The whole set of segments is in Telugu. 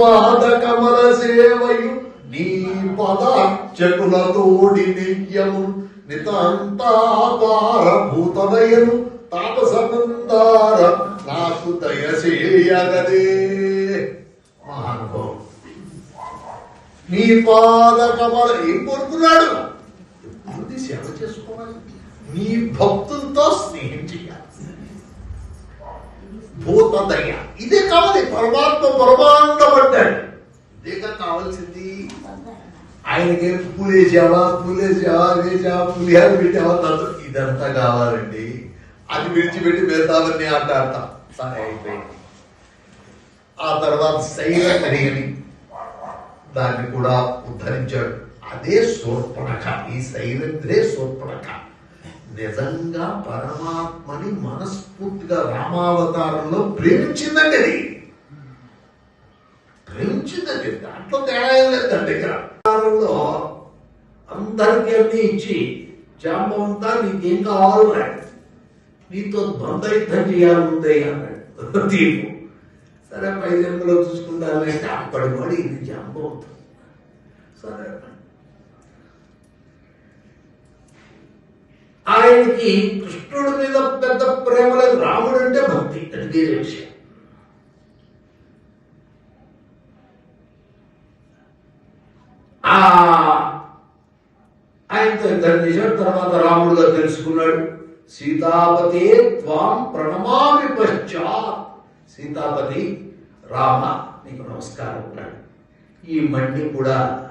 పాదకమల సేవయు నీ తాపసమందార నాకు దయచేయగదే మహానుభావం నీ పాద కమల ఏం కోరుకున్నాడు? ఎప్పుడు చేసుకోవాలి. నీ భక్తులతో స్నేహం చేయాలి. భూతదయ ఇదే కావాలి. పరమాత్మ పరమాండపడ్డాడు ఇదేగా కావాల్సింది. ఆయనకి పూలేసావా పూలేసావా వేసావా పులిహార పెట్టావా తను ఇదంతా కావాలండి. అది విడిచిపెట్టి మిగతావన్నీ ఆట ఆడతాం సరే అయిపోయింది. ఆ తర్వాత శైల కడిగని దాన్ని కూడా ఉద్ధరించాడు. అదే శూర్పణఖ ఈ శైలేంద్రే శూర్పణఖ నిజంగా పరమాత్మని మనస్ఫూర్తిగా రామావతారంలో ప్రేమించిందండి అది. ప్రేమించిందండి దాంట్లో తేడా ఏం లేదండి ఇక్కడ. అవతారంలో అందరికీ అన్ని ఇచ్చి జాంబవంతా నీకేం కావాలి నీతో ద్వంద్వయుద్ధం చేయాలంటే అన్నాడు తీర్పు సరే పై జన్మలో చూసుకుంటానంటే అప్పటి వాడు ఇది జాంబవంతం సరే ఆయనకి కృష్ణుడి మీద పెద్ద ప్రేమ లేదు. రాముడు అంటే భక్తి. అది వేరే విషయం. ఆయనతో ఇద్దరు చేశాడు తర్వాత రాముడుగా తెలుసుకున్నాడు. సీతాపతే త్వాం ప్రణమామి పశ్చాత్. సీతాపతి రామ నీకు నమస్కారం ఉన్నాడు ఈ మండి కూడా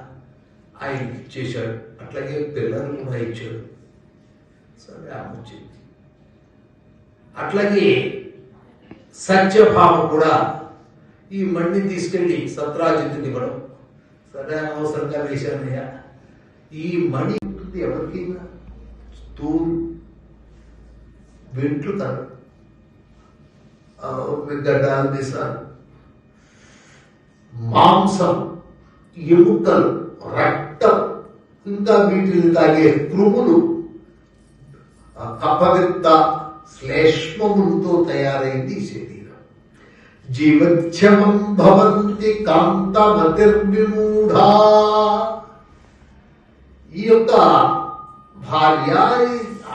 ఆయన ఇచ్చేశాడు. అట్లాగే పిల్లలు కూడా ఇచ్చాడు. వచ్చింది అట్లాగే సత్యభామ కూడా ఈ మణిని తీసుకెళ్ళి సత్రాజిత్తుని ఇవ్వడం. సరే అనవసరంగా వేశానయ్యా. ఈ మణి ఉంటుంది ఎవరికి? తూరు వెంట్రుతారు గడ్డాలు తీసారు మాంసం ఎముకలు రక్తం ఇంకా వీటిని తాగే క్రుములు ఆ కపవిత్త శ్లేష్మములతో తయారైంది ఈ శరీరం జీవక్షమం భవంతి కాంతమతిర్విమూఢా ఈ యొక్క భార్య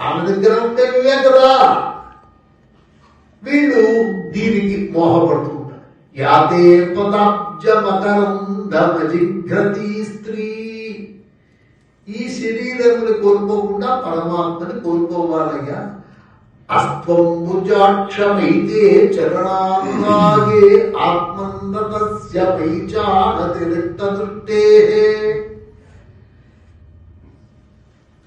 ఆమె దగ్గర ఉంటే నువ్వే కదా వీళ్ళు దీనికి మోహపడుతూ ఉంటారు యాతే పదాబ్జమకరందమజిఘ్రతి స్త్రీ ఈ శరీరముని కోల్పోకుండా పరమాత్మని కోల్పోవాలయ్యా. అస్త్వంబుజాక్షమైతే చరణాంగాగే ఆత్మన్నతస్య వైచానతిరిక్త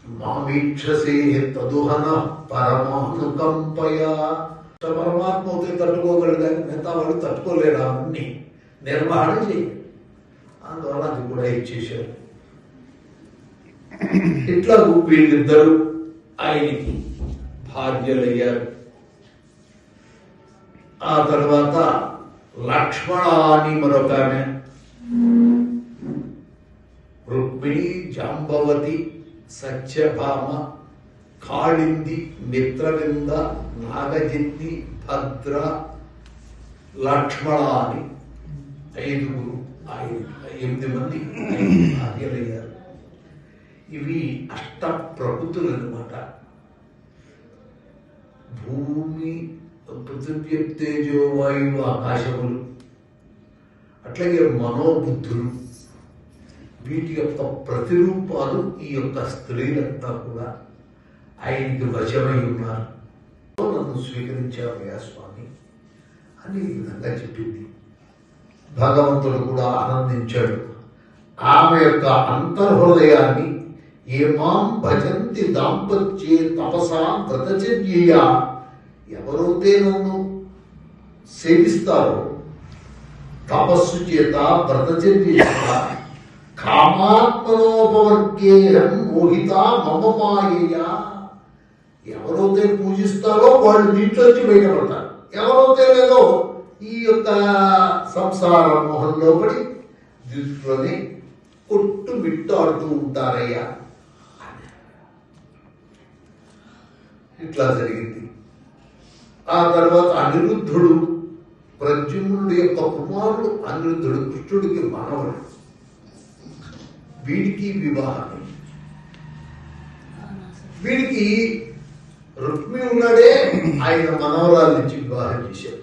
మామీక్షసే తదుహన పరమానుకంపయ. పరమాత్మ అవుతే తట్టుకోగలడు? మిగతా వాళ్ళు తట్టుకోలేరు? అవన్నీ నిర్వహణ చేయాలి అందువల్ల అది కూడా ఇచ్చేశారు. ఇట్లా వీళ్ళిద్దరు ఆయనకి భార్యలయ్యారు. ఆ తర్వాత లక్ష్మణ అని మరొక ఆమె. రుక్మిణి జాంబవతి సత్యభామ కాళింది మిత్రవింద నాగజిత్తి భద్ర లక్ష్మణ అని ఐదుగురు ఐదు ఎనిమిది మంది భార్యలయ్యారు. ఇవి అష్ట ప్రకృతులు అనమాట భూమి పృథివ్య తేజో వాయువు ఆకాశములు అట్లాగే మనోబుద్ధులు వీటి యొక్క ప్రతిరూపాలు ఈ యొక్క స్త్రీలంతా కూడా ఆయనకి వశమై ఉన్నారు. నన్ను స్వీకరించావయ్యా స్వామి అని ఈ విధంగా చెప్పింది. భగవంతుడు కూడా ఆనందించాడు. ఆమె యొక్క అంతర్హృదయాన్ని ఏమాం భజంతి దాంపత్యే తపసా వ్రతచర్య ఎవరైతే నన్ను సేవిస్తారో తపస్సు చేత వ్రతచర్య చేత మోహిత మమ మాయయా. ఎవరైతే పూజిస్తారో వాళ్ళు నీటిలోంచి బయటపడతారు. ఎవరైతే లేదో ఈ యొక్క సంసార మోహంలో పడి దీంట్లోనే కొట్టు మిట్టాడుతూ ఉంటారయ్యా. ఇట్లా జరిగింది. ఆ తర్వాత అనిరుద్ధుడు ప్రద్యుమ్నుడి యొక్క కుమారుడు అనిరుద్ధుడు కృష్ణుడికి మానవుడు. వీడికి వివాహం వీడికి రుక్మి ఉన్నాడే ఆయన మనవరాలు నుంచి వివాహం చేశాడు.